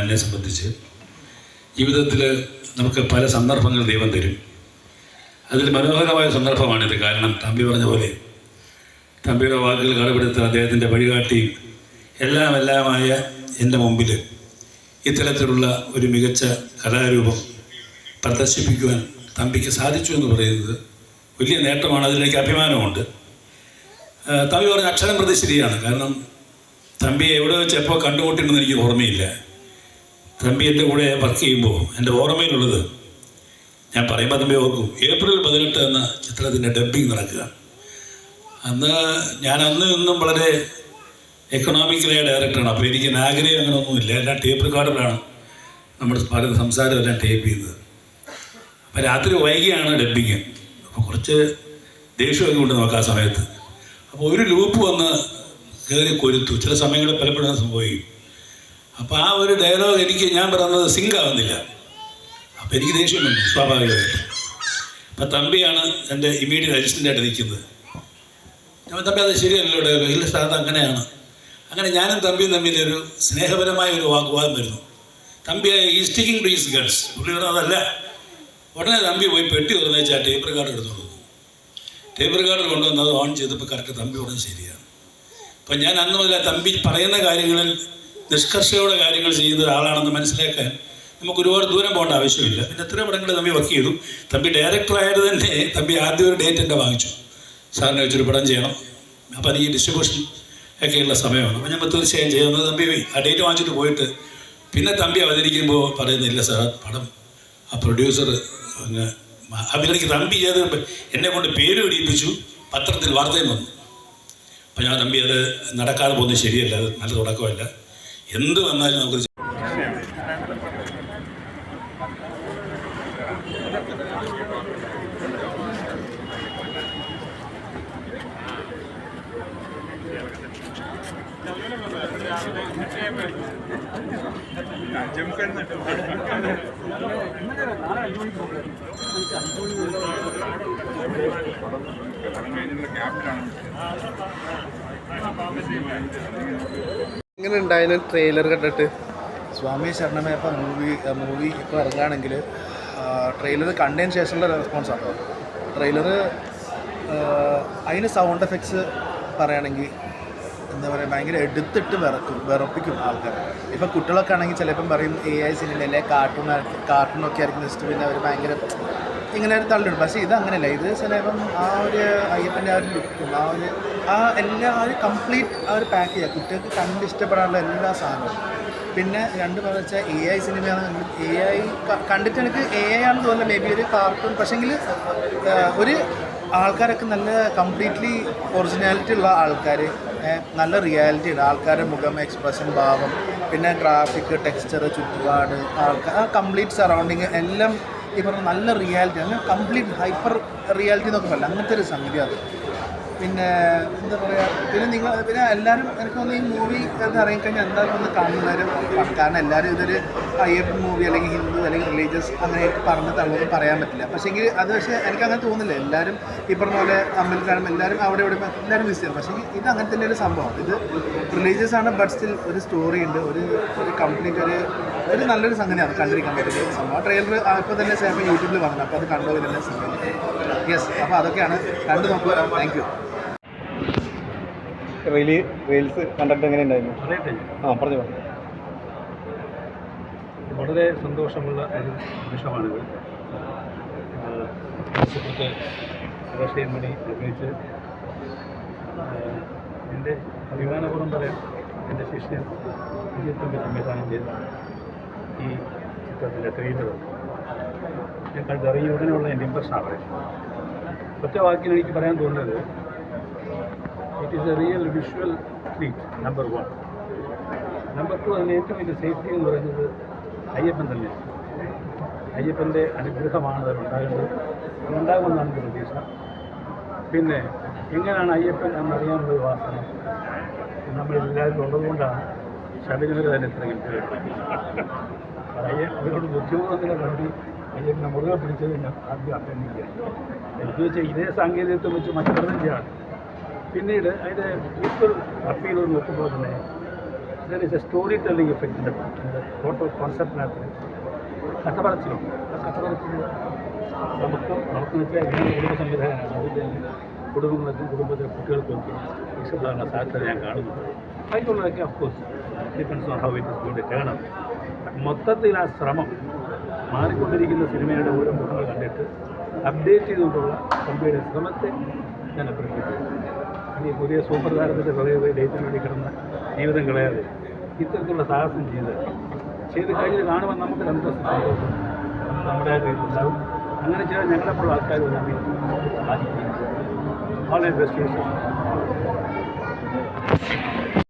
എന്നെ സംബന്ധിച്ച് ജീവിതത്തിൽ നമുക്ക് പല സന്ദർഭങ്ങൾ ദൈവം തരും. അതിൽ മനോഹരമായ സന്ദർഭമാണിത്. കാരണം തമ്പി പറഞ്ഞ പോലെ തമ്പിയുടെ വാക്കുകൾ കടപിടുത്ത് അദ്ദേഹത്തിന്റെ വഴികാട്ടി എല്ലാം എല്ലാമായ എന്റെ മുമ്പിൽ ഇത്തരത്തിലുള്ള ഒരു മികച്ച കലാരൂപം പ്രദർശിപ്പിക്കുവാൻ തമ്പിക്ക് സാധിച്ചു എന്ന് പറയുന്നത് വലിയ നേട്ടമാണ്. അതിലെനിക്ക് അഭിമാനമുണ്ട്. തമ്പി പറഞ്ഞ അക്ഷരം പ്രതി ശരിയാണ് കാരണം തമ്പി എവിടെ വെച്ച് എപ്പോൾ കണ്ടുമുട്ടിണ്ടെന്ന് എനിക്ക് ഓർമ്മയില്ല. തമ്പി എന്റെ കൂടെ വർക്ക് ചെയ്യുമ്പോൾ എന്റെ ഓർമ്മയിലുള്ളത് ഞാൻ പറയുമ്പോൾ തമ്പി ഓർക്കും ഏപ്രിൽ പതിനെട്ട് എന്ന ചിത്രത്തിന്റെ ഡബ്ബിങ് നടക്കുക. അന്ന് ഞാൻ അന്ന് ഇന്നും വളരെ എക്കണോമിക്കലായ ഡയറക്ടറാണ് അപ്പോൾ എനിക്ക് നാഗരികം അങ്ങനെ ഒന്നുമില്ല എല്ലാം ടേപ്പ് റെക്കോർഡറാണ് നമ്മുടെ പറയുന്ന സംസാരം എല്ലാം ടേപ്പ് ചെയ്യുന്നത് അപ്പോൾ രാത്രി വൈകിയാണ് ഡബ്ബിങ് അപ്പോൾ കുറച്ച് ദേഷ്യമൊക്കെ ഉണ്ട് നമുക്ക് ആ സമയത്ത്. അപ്പോൾ ഒരു ലൂപ്പ് വന്ന് കയറി കൊരുത്തു. ചില സമയങ്ങളിൽ പലപ്പോഴും സംഭവിക്കും. അപ്പോൾ ആ ഒരു ഡയലോഗ് എനിക്ക് ഞാൻ പറയുന്നത് സിങ്ക് ആവുന്നില്ല. അപ്പോൾ എനിക്ക് ദേഷ്യം വന്നു സ്വാഭാവികമായിട്ടും. അപ്പം തമ്പിയാണ് എന്റെ ഇമ്മീഡിയറ്റ് അസിസ്റ്റന്റായിട്ട് നിൽക്കുന്നത്. ഞാൻ തമ്പി അത് ശരിയല്ലോ ഡയലോഗ് ഇല്ല സാർ അങ്ങനെയാണ്. അങ്ങനെ ഞാനും തമ്പിയും തമ്മിൽ ഒരു സ്നേഹപരമായ ഒരു വാഗ്വാദം വരുന്നു. തമ്പി ഈ സ്റ്റിക്കിംഗ് ടു ഈസ് ഗൺസ് പുള്ളി പറഞ്ഞത് അതല്ല. ഉടനെ തമ്പി പോയി പെട്ടി തുറന്നു വെച്ചാൽ ടേപ്പ് റെക്കോർഡ് എടുത്തു കൊടുത്തു ടേപ്പ് കാർഡ് കൊണ്ടുവന്ന് അത് ഓൺ ചെയ്തപ്പോൾ കറക്റ്റ് തമ്പി ഉടനെ ശരിയാണ്. അപ്പം ഞാൻ അന്ന് മുതൽ തമ്പി പറയുന്ന കാര്യങ്ങളിൽ നിഷ്കർഷയോടെ കാര്യങ്ങൾ ചെയ്യുന്ന ഒരാളാണെന്ന് മനസ്സിലാക്കാൻ നമുക്ക് ഒരുപാട് ദൂരം പോകേണ്ട ആവശ്യമില്ല. പിന്നെ എത്ര പടങ്ങൾ തമ്പി വർക്ക് ചെയ്തു. തമ്പി ഡയറക്ടർ ആയത് തന്നെ തമ്പി ആദ്യം ഒരു ഡേറ്റ് എന്റെ വാങ്ങിച്ചു. സാറിനെ വെച്ചൊരു പടം ചെയ്യണം. അപ്പോൾ ഈ ഡിസ്ട്രിബ്യൂഷൻ ഒക്കെയുള്ള സമയമാണ്. അപ്പോൾ ഞാൻ തീർച്ചയായും ചെയ്യുന്നത് തമ്പി ആ ഡേറ്റ് വാങ്ങിച്ചിട്ട് പോയിട്ട് പിന്നെ തമ്പി അവതരിക്കുമ്പോൾ പറയുന്നില്ല സാർ പടം ആ പ്രൊഡ്യൂസർ അങ്ങ് അഭിനയിക്ക് തമ്പി ചെയ്ത് എന്നെ കൊണ്ട് പേര് പിടിപ്പിച്ചു പത്രത്തിൽ വാർത്തയും വന്നു. അപ്പം ഞാൻ തമ്പി അത് നടക്കാതെ പോകുന്നത് ശരിയല്ല. അത് നല്ല തുടക്കമല്ല. എന്ത് വന്നാലും നമുക്ക് എങ്ങനെ ഉണ്ടായിരുന്നു ട്രെയിലർ കണ്ടിട്ട്? സ്വാമി ശരണമേപ്പ മൂവി മൂവി ഇപ്പോൾ ഇറങ്ങുകയാണെങ്കിൽ ട്രെയിലർ കണ്ടതിന് ശേഷമുള്ള റെസ്പോൺസ് ആണ് ട്രെയിലർ അതിന് സൗണ്ട് എഫക്ട്സ് പറയുകയാണെങ്കിൽ എന്താ പറയുക ഭയങ്കര എടുത്തിട്ട് വിറക്കും വിറപ്പിക്കും ആൾക്കാർ. ഇപ്പോൾ കുട്ടികളൊക്കെ ആണെങ്കിൽ ചിലപ്പം പറയും എ ഐ സിനിമ അല്ലെ കാർട്ടൂൺ കാർട്ടൂണൊക്കെ ആയിരിക്കും ജസ്റ്റ് പിന്നെ അവർ ഭയങ്കര ഇങ്ങനെ ഒരു തള്ളിടും. പക്ഷേ ഇത് അങ്ങനെയല്ല ഇത് ചിലപ്പം ആ ഒരു അയ്യപ്പന്റെ ആ ഒരു ലുക്കും ആ ഒരു ആ എല്ലാ ആ ഒരു കംപ്ലീറ്റ് ആ ഒരു പാക്കേജ്. കുട്ടികൾക്ക് കണ്ട് ഇഷ്ടപ്പെടാനുള്ള എല്ലാ സാധനവും. പിന്നെ രണ്ട് പറഞ്ഞു വെച്ചാൽ എ ഐ സിനിമയാണ് എ ഐ കണ്ടിട്ട് എനിക്ക് എ ഐ ആണെന്ന് തോന്നുന്നത് മേ ബി ഒരു കാർട്ടൂൺ പക്ഷേങ്കിൽ ഒരു ആൾക്കാരൊക്കെ നല്ല കംപ്ലീറ്റ്ലി ഒറിജിനാലിറ്റി ഉള്ള ആൾക്കാർ നല്ല റിയാലിറ്റി ഉണ്ട് ആൾക്കാരുടെ മുഖം എക്സ്പ്രഷൻ ഭാവം പിന്നെ ട്രാഫിക് ടെക്സ്ചർ ചുറ്റുപാട് ആൾക്കാർ ആ കംപ്ലീറ്റ് സറൗണ്ടിങ് എല്ലാം ഈ പറഞ്ഞ നല്ല റിയാലിറ്റി അങ്ങനെ കംപ്ലീറ്റ് ഹൈപ്പർ റിയാലിറ്റി എന്നൊക്കെ പറയില്ല. അങ്ങനത്തെ ഒരു സംഗതി അത്. പിന്നെ എന്താ പറയുക പിന്നെ നിങ്ങൾ പിന്നെ എല്ലാവരും എനിക്ക് തോന്നുന്നു ഈ മൂവി എന്ന് ഇറങ്ങിക്കഴിഞ്ഞാൽ എന്തായാലും ഒന്ന് കാണുന്നവരും കാരണം എല്ലാവരും ഇതൊരു അയ്യപ്പൻ മൂവി അല്ലെങ്കിൽ ഹിന്ദു അല്ലെങ്കിൽ റിലീജിയസ് അങ്ങനെ പറഞ്ഞ് തള്ളൊന്നും പറയാൻ പറ്റില്ല. പക്ഷേ എങ്കിൽ അത് പക്ഷേ എനിക്ക് അങ്ങനെ തോന്നുന്നില്ല. എല്ലാവരും ഈ പറഞ്ഞ പോലെ കാണുമ്പോൾ എല്ലാവരും അവിടെ ഇവിടെ എല്ലാവരും മിസ് ചെയ്യും പക്ഷേ ഇത് അങ്ങനെ തന്നെ ഒരു സംഭവം. ഇത് റിലീജിയസ് ആണ് ബട്ട് സ്റ്റിൽ ഒരു സ്റ്റോറി ഉണ്ട്. ഒരു ഒരു കംപ്ലീറ്റ് ഒരു ഒരു നല്ലൊരു സംഗതിയാണ് കണ്ടിരിക്കാൻ പറ്റിയ ഒരു സംഭവം ട്രെയിലർ ഇപ്പോൾ തന്നെ ചിലപ്പോൾ യൂട്യൂബിൽ വന്നത്. അപ്പോൾ അത് കണ്ടുപോയി തന്നെ സംഗതി യെസ് അപ്പോൾ അതൊക്കെയാണ്. കണ്ടു നോക്കുക താങ്ക് യു റീൽസ് കണ്ടിട്ട് എങ്ങനെ ഉണ്ടായിരുന്നു? ആ പറഞ്ഞു. പറഞ്ഞു വളരെ സന്തോഷമുള്ള ഒരു നിമിഷമാണിത്. സുഹൃത്ത് റഷ്യൻ മണി അഭിനയിച്ച് എന്റെ അഭിമാനപൂർവം പറയാം എന്റെ ശിഷ്യൻ വിജയത്തിന്റെ സംവിധാനം ചെയ്ത ഈ ചിത്രത്തിന്റെ ട്രെയിലർ ഞാൻ കണ്ടിറങ്ങിയ ഉടനെയുള്ള എന്റെ ഇമ്പ്രഷനാണ് പറയുന്നത് ഒറ്റ വാക്കിൽ എനിക്ക് പറയാൻ തോന്നുന്നത് it is a real visual treat number one number two അതിന് ഏറ്റവും വലിയ സേഫ്റ്റി എന്ന് പറയുന്നത് അയ്യപ്പൻ തന്നെയാണ്. അയ്യപ്പന്റെ അനുഗ്രഹമാണ് അതിലുണ്ടാകുന്നത് അതുണ്ടാകുമെന്നാണ് എന്റെ പ്രതീക്ഷ. പിന്നെ എങ്ങനെയാണ് അയ്യപ്പൻ എന്നറിയാനുള്ള ഒരു വാസന? നമ്മളെല്ലാവരും ഉള്ളതുകൊണ്ടാണ് ശബരിമല തന്നെ ഇത്രയും അയ്യ അവരോട് ബുദ്ധിമുട്ടുള്ള കണ്ടി. അയ്യപ്പനെ മുറുകെ പിടിച്ചത് ഞാൻ ആദ്യം അഭിനന്ദിക്കുക. എനിക്ക് വെച്ചാൽ ഇതേ സാങ്കേതികത്വം വെച്ച് ചെയ്യാണ് പിന്നീട് അതിന്റെ ഈക്വൽ അപ്പീൽ നോക്കുമ്പോൾ തന്നെ ദർ സ്റ്റോറി ടെല്ലിംഗ് എഫക്റ്റിന്റെ ഫോട്ടോ കോൺസെപ്റ്റിനകത്ത് കഥ പറച്ചിലുണ്ട് കഥ പറച്ചിൽ നമുക്ക് നമുക്ക് വെച്ചാൽ ഇങ്ങനെ കുടുംബ സംവിധാനമാണ് അതിന്റെ കുടുംബങ്ങൾക്കും കുടുംബത്തിലെ കുട്ടികൾക്കും ഒക്കെ ഇഷ്ടപ്പെടാനുള്ള സാധ്യത ഞാൻ കാണുന്നുണ്ട് അതിനുള്ളതൊക്കെ of course depends on how it is got turn മൊത്തത്തിൽ ആ ശ്രമം മാറിക്കൊണ്ടിരിക്കുന്ന സിനിമയുടെ ഓരോ മുഖങ്ങൾ കണ്ടിട്ട് അപ്ഡേറ്റ് ചെയ്തുകൊണ്ടുള്ള കമ്പിയുടെ ശ്രമത്തെ ഞാൻ അപ്രീഷിയേറ്റ് ഇനി പുതിയ സൂപ്പർ താരത്തിന്റെ കുറേ ഡേറ്റിന് വേണ്ടി കിടന്ന ജീവിതം കളയാതെ ഇത്തരത്തിലുള്ള സാഹസം ചെയ്ത് ചെയ്ത് കഴിഞ്ഞ് കാണുമ്പോൾ നമുക്ക് സന്തോഷം സന്തോഷം. നമ്മുടെ ഉണ്ടാവും. അങ്ങനെ ചെയ്താൽ ഞങ്ങളെപ്പോഴും ആൾക്കാർ ബാധിക്കും വളരെ ബെസ്റ്റ്